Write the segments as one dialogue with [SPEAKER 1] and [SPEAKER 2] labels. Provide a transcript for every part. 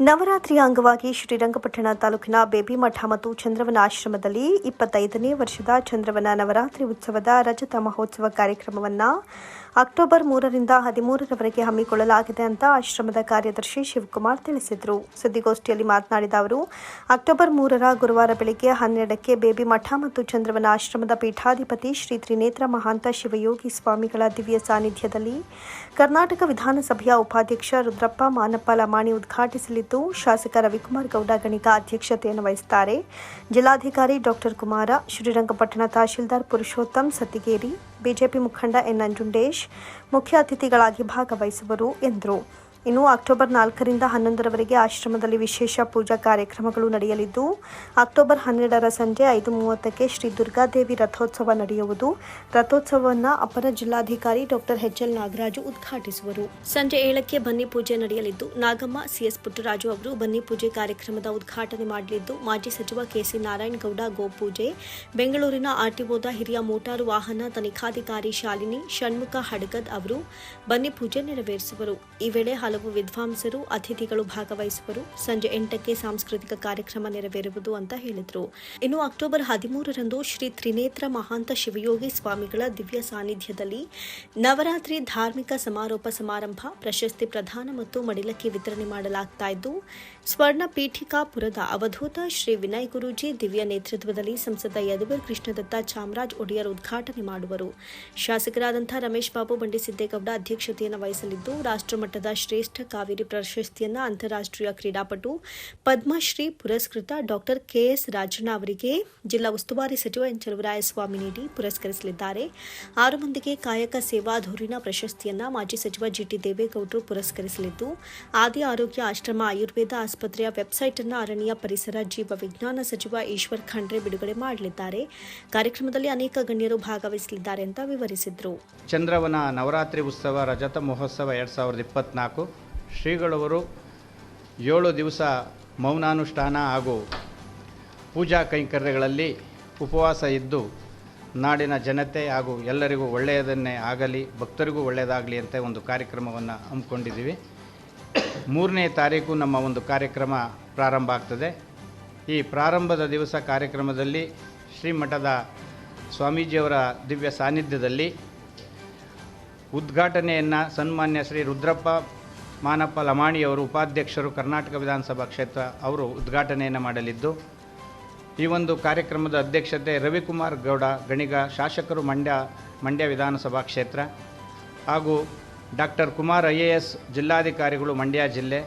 [SPEAKER 1] ನವರಾತ್ರಿಯ ಅಂಗವಾಗಿ ಶ್ರೀರಂಗಪಟ್ಟಣ ತಾಲೂಕಿನ ಬೇಬಿಮಠ ಮತ್ತು ಚಂದ್ರವನ ಆಶ್ರಮದಲ್ಲಿ ಇಪ್ಪತ್ತೈದನೇ ವರ್ಷದ ಚಂದ್ರವನ ನವರಾತ್ರಿ ಉತ್ಸವದ ರಜತ ಮಹೋತ್ಸವ ಕಾರ್ಯಕ್ರಮವನ್ನು ಅಕ್ಟೋಬರ್ ಮೂರರಿಂದ ಹದಿಮೂರರವರೆಗೆ ಹಮ್ಮಿಕೊಳ್ಳಲಾಗಿದೆ ಅಂತ ಆಶ್ರಮದ ಕಾರ್ಯದರ್ಶಿ ಶಿವಕುಮಾರ್ ತಿಳಿಸಿದರು. ಸುದ್ದಿಗೋಷ್ಠಿಯಲ್ಲಿ ಮಾತನಾಡಿದ ಅವರು, ಅಕ್ಟೋಬರ್ ಮೂರರ ಗುರುವಾರ ಬೆಳಗ್ಗೆ ಹನ್ನೆರಡಕ್ಕೆ ಬೇಬಿಮಠ ಮತ್ತು ಚಂದ್ರವನ ಆಶ್ರಮದ ಪೀಠಾಧಿಪತಿ ಶ್ರೀ ತ್ರಿನೇತ್ರ ಮಹಾಂತ ಶಿವಯೋಗಿ ಸ್ವಾಮಿಗಳ ದಿವ್ಯ ಸಾನ್ನಿಧ್ಯದಲ್ಲಿ ಕರ್ನಾಟಕ ವಿಧಾನಸಭೆಯ ಉಪಾಧ್ಯಕ್ಷ ರುದ್ರಪ್ಪ ಮಾನಪ್ಪ ಲಮಾಣಿ ಉದ್ಘಾಟಿಸಲಿದ್ದು ಶಾಸಕ ರವಿಕುಮಾರ್ ಗೌಡ ಗಣಿಗ ಅಧ್ಯಕ್ಷತೆಯನ್ನು ವಹಿಸುತ್ತಾರೆ. ಜಿಲ್ಲಾಧಿಕಾರಿ ಡಾಕ್ಟರ್ ಕುಮಾರ, ಶ್ರೀರಂಗಪಟ್ಟಣ ತಹಶೀಲ್ದಾರ್ ಪುರುಷೋತ್ತಮ್ ಸತ್ತಿಗೇರಿ, ಬಿಜೆಪಿ ಮುಖಂಡ ಎನ್. ಅಂಜುಂಡೇಶ್ ಮುಖ್ಯ ಅತಿಥಿಗಳಾಗಿ ಭಾಗವಹಿಸುವರು ಎಂದರು. ಇನ್ನು ಅಕ್ಟೋಬರ್ ನಾಲ್ಕರಿಂದ ಹನ್ನೊಂದರವರೆಗೆ ಆಶ್ರಮದಲ್ಲಿ ವಿಶೇಷ ಪೂಜಾ ಕಾರ್ಯಕ್ರಮಗಳು ನಡೆಯಲಿದ್ದು, ಅಕ್ಟೋಬರ್ ಹನ್ನೆರಡರ ಸಂಜೆ ಐದು ಮೂವತ್ತಕ್ಕೆ ಶ್ರೀ ದುರ್ಗಾದೇವಿ ರಥೋತ್ಸವ ನಡೆಯುವುದು. ರಥೋತ್ಸವವನ್ನು ಅಪರ ಜಿಲ್ಲಾಧಿಕಾರಿ ಡಾಕ್ಟರ್ ಎಚ್ ಎಲ್ ನಾಗರಾಜು ಉದ್ಘಾಟಿಸುವರು. ಸಂಜೆ ಏಳಕ್ಕೆ ಬನ್ನಿ ಪೂಜೆ ನಡೆಯಲಿದ್ದು, ನಾಗಮ್ಮ ಸಿಎಸ್ ಪುಟ್ಟರಾಜು ಅವರು ಬನ್ನಿ ಪೂಜೆ ಕಾರ್ಯಕ್ರಮದ ಉದ್ಘಾಟನೆ ಮಾಡಲಿದ್ದು, ಮಾಜಿ ಸಚಿವ ಕೆಸಿ ನಾರಾಯಣಗೌಡ ಗೋಪೂಜೆ, ಬೆಂಗಳೂರಿನ ಆರ್ಟಿಒದ ಹಿರಿಯ ಮೋಟಾರು ವಾಹನ ತನಿಖಾಧಿಕಾರಿ ಶಾಲಿನಿ, ಷಣ್ಮುಖ ಹಡಗದ್ ಅವರು ಬನ್ನಿ ಪೂಜೆ ನೆರವೇರಿಸುವರು. ಈ ವೇಳೆ ಹಲವು ವಿದ್ವಾಂಸರು, ಅತಿಥಿಗಳು ಭಾಗವಹಿಸುವರು. ಸಂಜೆ ಎಂಟಕ್ಕೆ ಸಾಂಸ್ಕೃತಿಕ ಕಾರ್ಯಕ್ರಮ ನೆರವೇರುವುದು ಅಂತ ಹೇಳಿದರು. ಇನ್ನು ಅಕ್ಟೋಬರ್ ಹದಿಮೂರರಂದು ಶ್ರೀ ತ್ರಿನೇತ್ರ ಮಹಾಂತ ಶಿವಯೋಗಿ ಸ್ವಾಮಿಗಳ ದಿವ್ಯ ಸಾನ್ನಿಧ್ಯದಲ್ಲಿ ನವರಾತ್ರಿ ಧಾರ್ಮಿಕ ಸಮಾರೋಪ ಸಮಾರಂಭ, ಪ್ರಶಸ್ತಿ ಪ್ರದಾನ ಮತ್ತು ಮಡಿಲಕ್ಕೆ ವಿತರಣೆ ಮಾಡಲಾಗ್ತಾ ಇದ್ದು, ಸ್ವರ್ಣ ಪೀಠಿಕಾಪುರದ ಅವಧೂತ ಶ್ರೀ ವಿನಯ್ ಗುರೂಜಿ ದಿವ್ಯ ನೇತೃತ್ವದಲ್ಲಿ ಸಂಸದ ಯದುವೀರ್ ಕೃಷ್ಣದತ್ತ ಚಾಮರಾಜ್ ಒಡೆಯರ್ ಉದ್ಘಾಟನೆ ಮಾಡುವರು. ಶಾಸಕರಾದಂಥ ರಮೇಶ್ ಬಾಬು ಬಂಡಿಸಿದ್ದೇಗೌಡ ಅಧ್ಯಕ್ಷತೆಯನ್ನು ವಹಿಸಲಿದ್ದು, ರಾಷ್ಟ್ರಮಟ್ಟದ ಶ್ರೇಷ್ಠ ಕಾವೇರಿ ಪ್ರಶಸ್ತಿಯನ್ನು ಅಂತಾರಾಷ್ಟ್ರೀಯ ಕ್ರೀಡಾಪಟು ಪದ್ಮಶ್ರೀ ಪುರಸ್ಕೃತ ಡಾಕ್ಟರ್ ಕೆಎಸ್ ರಾಜಣ್ಣ ಅವರಿಗೆ ಜಿಲ್ಲಾ ಉಸ್ತುವಾರಿ ಸಚಿವ ಎನ್ ಚಲುವರಾಯಸ್ವಾಮಿ ನೀಡಿ ಪುರಸ್ಕರಿಸಲಿದ್ದಾರೆ. ಆರು ಮಂದಿಗೆ ಕಾಯಕ ಸೇವಾ ಧೂರಿನ ಪ್ರಶಸ್ತಿಯನ್ನು ಮಾಜಿ ಸಚಿವ ಜಿಟಿ ದೇವೇಗೌಡರು ಪುರಸ್ಕರಿಸಲಿದ್ದು, ಆದಿ ಆರೋಗ್ಯ ಆಶ್ರಮ ಆಯುರ್ವೇದ ಆಸ್ಪತ್ರೆಯ ವೆಬ್ಸೈಟ್ ಅನ್ನು ಅರಣ್ಯ ಪರಿಸರ ಜೀವ ವಿಜ್ಞಾನ ಸಚಿವ ಈಶ್ವರ್ ಖಂಡ್ರೆ ಬಿಡುಗಡೆ ಮಾಡಲಿದ್ದಾರೆ. ಕಾರ್ಯಕ್ರಮದಲ್ಲಿ ಅನೇಕ ಗಣ್ಯರು ಭಾಗವಹಿಸಲಿದ್ದಾರೆ ಅಂತ ವಿವರಿಸಿದರು.
[SPEAKER 2] ಚಂದ್ರವನ ನವರಾತ್ರಿ ಉತ್ಸವ ರಜತ ಮಹೋತ್ಸವ ಎರಡ್ ಸಾವಿರದ ಇಪ್ಪತ್ತ್ನಾಲ್ಕು ಶ್ರೀಗಳವರು ಏಳು ದಿವಸ ಮೌನಾನುಷ್ಠಾನ ಹಾಗೂ ಪೂಜಾ ಕೈಂಕರ್ಯಗಳಲ್ಲಿ ಉಪವಾಸ ಇದ್ದು ನಾಡಿನ ಜನತೆ ಹಾಗೂ ಎಲ್ಲರಿಗೂ ಒಳ್ಳೆಯದನ್ನೇ ಆಗಲಿ, ಭಕ್ತರಿಗೂ ಒಳ್ಳೆಯದಾಗಲಿ ಅಂತ ಒಂದು ಕಾರ್ಯಕ್ರಮವನ್ನು ಹಮ್ಮಿಕೊಂಡಿದ್ದೀವಿ. ಮೂರನೇ ತಾರೀಕು ನಮ್ಮ ಒಂದು ಕಾರ್ಯಕ್ರಮ ಪ್ರಾರಂಭ ಆಗ್ತದೆ. ಈ ಪ್ರಾರಂಭದ ದಿವಸ ಕಾರ್ಯಕ್ರಮದಲ್ಲಿ ಶ್ರೀಮಠದ ಸ್ವಾಮೀಜಿಯವರ ದಿವ್ಯ ಸಾನ್ನಿಧ್ಯದಲ್ಲಿ ಉದ್ಘಾಟನೆಯನ್ನು ಸನ್ಮಾನ್ಯ ಶ್ರೀ ರುದ್ರಪ್ಪ ಮಾನಪ್ಪ ಲಮಾಣಿಯವರು ಉಪಾಧ್ಯಕ್ಷರು ಕರ್ನಾಟಕ ವಿಧಾನಸಭಾ ಕ್ಷೇತ್ರ ಅವರು ಉದ್ಘಾಟನೆಯನ್ನು ಮಾಡಲಿದ್ದು, ಈ ಒಂದು ಕಾರ್ಯಕ್ರಮದ ಅಧ್ಯಕ್ಷತೆ ರವಿಕುಮಾರ್ ಗೌಡ, ಗಣಿಗ ಶಾಸಕರು ಮಂಡ್ಯ ಮಂಡ್ಯ ವಿಧಾನಸಭಾ ಕ್ಷೇತ್ರ ಹಾಗೂ doctor Kumar I A S ಜಿಲ್ಲಾಧಿಕಾರಿಗಳು ಮಂಡ್ಯ ಜಿಲ್ಲೆ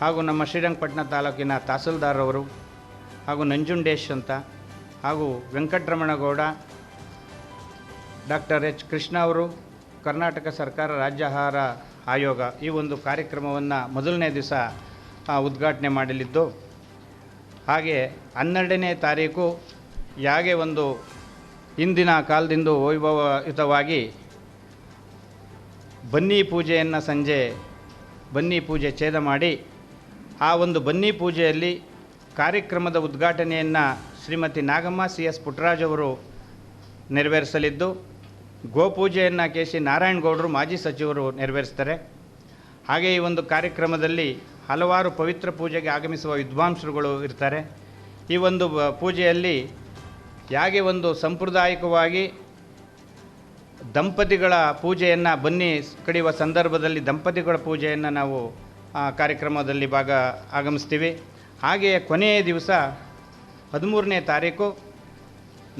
[SPEAKER 2] ಹಾಗೂ ನಮ್ಮ ಶ್ರೀರಂಗಪಟ್ಟಣ ತಾಲೂಕಿನ ತಹಸೀಲ್ದಾರ್ ಅವರು ಹಾಗೂ ನಂಜುಂಡೇಶ್ ಅಂತ ಹಾಗೂ ವೆಂಕಟರಮಣಗೌಡ, ಡಾಕ್ಟರ್ ಎಚ್ ಕೃಷ್ಣ ಅವರು, ಕರ್ನಾಟಕ ಸರ್ಕಾರ ರಾಜ್ಯ ಆಹಾರ ಆಯೋಗ ಈ ಒಂದು ಕಾರ್ಯಕ್ರಮವನ್ನು ಮೊದಲನೇ ದಿವಸ ಉದ್ಘಾಟನೆ ಮಾಡಲಿದ್ದು. ಹಾಗೆ ಹನ್ನೆರಡನೇ ತಾರೀಕು ಯಾಗೆ ಒಂದು ಇಂದಿನ ಕಾಲದಿಂದ ವೈಭವಯುತವಾಗಿ ಬನ್ನಿ ಪೂಜೆಯನ್ನು ಸಂಜೆ ಬನ್ನಿ ಪೂಜೆ ಛೇದ ಮಾಡಿ, ಆ ಒಂದು ಬನ್ನಿ ಪೂಜೆಯಲ್ಲಿ ಕಾರ್ಯಕ್ರಮದ ಉದ್ಘಾಟನೆಯನ್ನು ಶ್ರೀಮತಿ ನಾಗಮ್ಮ ಸಿ ಎಸ್ ಪುಟ್ಟರಾಜ್ ಅವರು ನೆರವೇರಿಸಲಿದ್ದು. ಗೋಪೂಜೆಯನ್ನು ಕೆ ಸಿ ನಾರಾಯಣಗೌಡರು ಮಾಜಿ ಸಚಿವರು ನೆರವೇರಿಸ್ತಾರೆ. ಹಾಗೆ ಈ ಒಂದು ಕಾರ್ಯಕ್ರಮದಲ್ಲಿ ಹಲವಾರು ಪವಿತ್ರ ಪೂಜೆಗೆ ಆಗಮಿಸುವ ವಿದ್ವಾಂಸರುಗಳು ಇರ್ತಾರೆ. ಈ ಒಂದು ಪೂಜೆಯಲ್ಲಿ ಹೇಗೆ ಒಂದು ಸಾಂಪ್ರದಾಯಿಕವಾಗಿ ದಂಪತಿಗಳ ಪೂಜೆಯನ್ನು ಬನ್ನಿ ಕಡಿಯುವ ಸಂದರ್ಭದಲ್ಲಿ ದಂಪತಿಗಳ ಪೂಜೆಯನ್ನು ನಾವು ಕಾರ್ಯಕ್ರಮದಲ್ಲಿ ಭಾಗ ಆಗಮಿಸ್ತೀವಿ. ಹಾಗೆಯೇ ಕೊನೆಯ ದಿವಸ ಹದಿಮೂರನೇ ತಾರೀಕು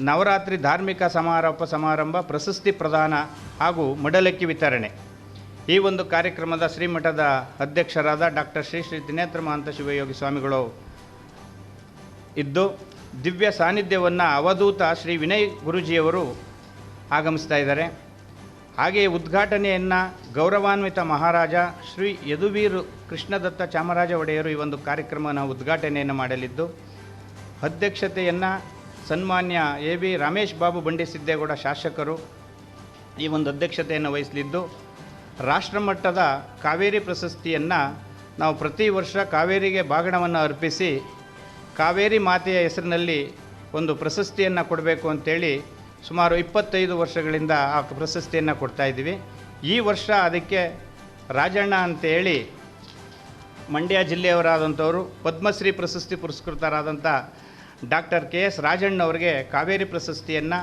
[SPEAKER 2] ನವರಾತ್ರಿ ಧಾರ್ಮಿಕ ಸಮಾರೋಪ ಸಮಾರಂಭ ಪ್ರಶಸ್ತಿ ಪ್ರದಾನ ಹಾಗೂ ಮಡಲಕ್ಕಿ ವಿತರಣೆ. ಈ ಒಂದು ಕಾರ್ಯಕ್ರಮದ ಶ್ರೀಮಠದ ಅಧ್ಯಕ್ಷರಾದ ಡಾಕ್ಟರ್ ಶ್ರೀ ಶ್ರೀ ದಿನೇತ್ರ ಮಹಾಂತ ಶಿವಯೋಗಿ ಸ್ವಾಮಿಗಳು ಇದ್ದು, ದಿವ್ಯ ಸಾನ್ನಿಧ್ಯವನ್ನು ಅವಧೂತ ಶ್ರೀ ವಿನಯ್ ಗುರುಜಿಯವರು ಆಗಮಿಸ್ತಾ ಇದ್ದಾರೆ. ಹಾಗೆಯೇ ಉದ್ಘಾಟನೆಯನ್ನು ಗೌರವಾನ್ವಿತ ಮಹಾರಾಜ ಶ್ರೀ ಯದುವೀರು ಕೃಷ್ಣದತ್ತ ಚಾಮರಾಜ ಒಡೆಯರು ಈ ಒಂದು ಕಾರ್ಯಕ್ರಮನ ಉದ್ಘಾಟನೆಯನ್ನು ಮಾಡಲಿದ್ದು, ಅಧ್ಯಕ್ಷತೆಯನ್ನು ಸನ್ಮಾನ್ಯ ಎ ಬಿ ರಮೇಶ್ ಬಾಬು ಬಂಡಿ ಸಿದ್ದೇಗೌಡ ಶಾಸಕರು ಈ ಒಂದು ಅಧ್ಯಕ್ಷತೆಯನ್ನು ವಹಿಸಲಿದ್ದು, ರಾಷ್ಟ್ರಮಟ್ಟದ ಕಾವೇರಿ ಪ್ರಶಸ್ತಿಯನ್ನು ನಾವು ಪ್ರತಿ ವರ್ಷ ಕಾವೇರಿಗೆ ಬಾಗಣವನ್ನು ಅರ್ಪಿಸಿ, ಕಾವೇರಿ ಮಾತೆಯ ಹೆಸರಿನಲ್ಲಿ ಒಂದು ಪ್ರಶಸ್ತಿಯನ್ನು ಕೊಡಬೇಕು ಅಂತೇಳಿ ಸುಮಾರು ಇಪ್ಪತ್ತೈದು ವರ್ಷಗಳಿಂದ ಆ ಪ್ರಶಸ್ತಿಯನ್ನು ಕೊಡ್ತಾಯಿದ್ದೀವಿ ಈ ವರ್ಷ ಅದಕ್ಕೆ ರಾಜಣ್ಣ ಅಂತೇಳಿ ಮಂಡ್ಯ ಜಿಲ್ಲೆಯವರಾದಂಥವರು, ಪದ್ಮಶ್ರೀ ಪ್ರಶಸ್ತಿ ಪುರಸ್ಕೃತರಾದಂಥ ಡಾಕ್ಟರ್ ಕೆ ಎಸ್ ರಾಜಣ್ಣವರಿಗೆ ಕಾವೇರಿ ಪ್ರಶಸ್ತಿಯನ್ನು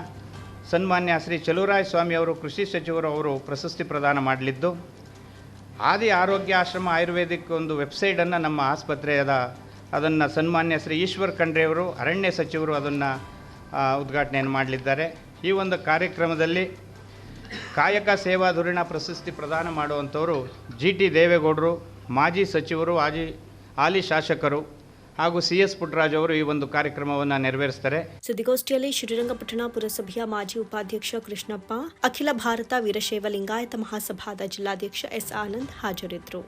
[SPEAKER 2] ಸನ್ಮಾನ್ಯ ಶ್ರೀ ಚಲುವರಾಯ ಸ್ವಾಮಿ ಅವರು, ಕೃಷಿ ಸಚಿವರು ಅವರು ಪ್ರಶಸ್ತಿ ಪ್ರದಾನ ಮಾಡಲಿದ್ದು, ಆದಿ ಆರೋಗ್ಯ ಆಶ್ರಮ ಆಯುರ್ವೇದಿಕ್ ಒಂದು ವೆಬ್ಸೈಟನ್ನು ನಮ್ಮ ಆಸ್ಪತ್ರೆಯದ ಅದನ್ನು ಸನ್ಮಾನ್ಯ ಶ್ರೀ ಈಶ್ವರ್ ಖಂಡ್ರೆಯವರು ಅರಣ್ಯ ಸಚಿವರು ಅದನ್ನು ಉದ್ಘಾಟನೆಯನ್ನು ಮಾಡಲಿದ್ದಾರೆ. ಈ ಒಂದು ಕಾರ್ಯಕ್ರಮದಲ್ಲಿ ಕಾಯಕ ಸೇವಾ ಧುರೀಣ ಪ್ರಶಸ್ತಿ ಪ್ರದಾನ ಮಾಡುವಂಥವರು ಜಿ ಟಿ ದೇವೇಗೌಡರು, ಮಾಜಿ ಸಚಿವರು, ಆಜಿ, ಹಾಲಿ ಶಾಸಕರು ಹಾಗೂ ಸಿ ಎಸ್ ಪುಟ್ಟರಾಜ್ ಅವರು ಈ ಒಂದು ಕಾರ್ಯಕ್ರಮವನ್ನು ನೆರವೇರಿಸುತ್ತಾರೆ
[SPEAKER 1] ಸುದ್ದಿಗೋಷ್ಠಿಯಲ್ಲಿ ಶ್ರೀರಂಗಪಟ್ಟಣ ಪುರಸಭೆಯ ಮಾಜಿ ಉಪಾಧ್ಯಕ್ಷ ಕೃಷ್ಣಪ್ಪ, ಅಖಿಲ ಭಾರತ ವೀರಶೈವ ಲಿಂಗಾಯತ ಮಹಾಸಭಾದ ಜಿಲ್ಲಾಧ್ಯಕ್ಷ ಎಸ್ ಆನಂದ್ ಹಾಜರಿದ್ದರು.